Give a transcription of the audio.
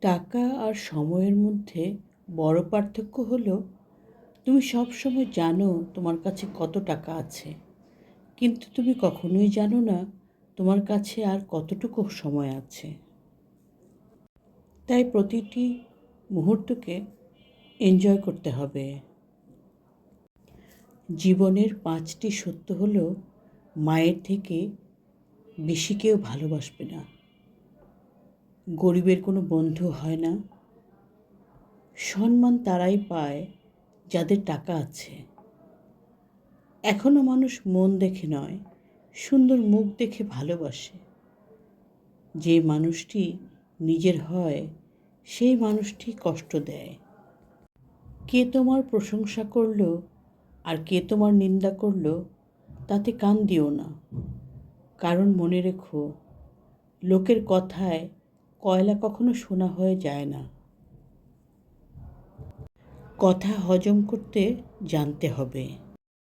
টাকা আর সময়ের মধ্যে বড় পার্থক্য হলো, তুমি সবসময় জানো তোমার কাছে কত টাকা আছে। কিন্তু তুমি কখনোই জানো না তোমার কাছে আর কতটুকু সময় আছে। তাই প্রতিটি মুহূর্তকে এনজয় করতে হবে। জীবনের পাঁচটি সত্য হলো, মায়ের থেকে বেশি কেউ ভালোবাসবে না। গরিবের কোনো বন্ধু হয় না। সম্মান তারাই পায় যাদের টাকা আছে। এখনও মানুষ মন দেখে নয়, সুন্দর মুখ দেখে ভালোবাসে। যে মানুষটি নিজের হয়, সেই মানুষটি কষ্ট দেয়। কে তোমার প্রশংসা করল আর কে তোমার নিন্দা করল, তাতে কান দিও না। কারণ মনে রেখো, লোকের কথায় কয়লা কখনো শোনা হয়ে যায় না। কথা হজম করতে জানতে হবে।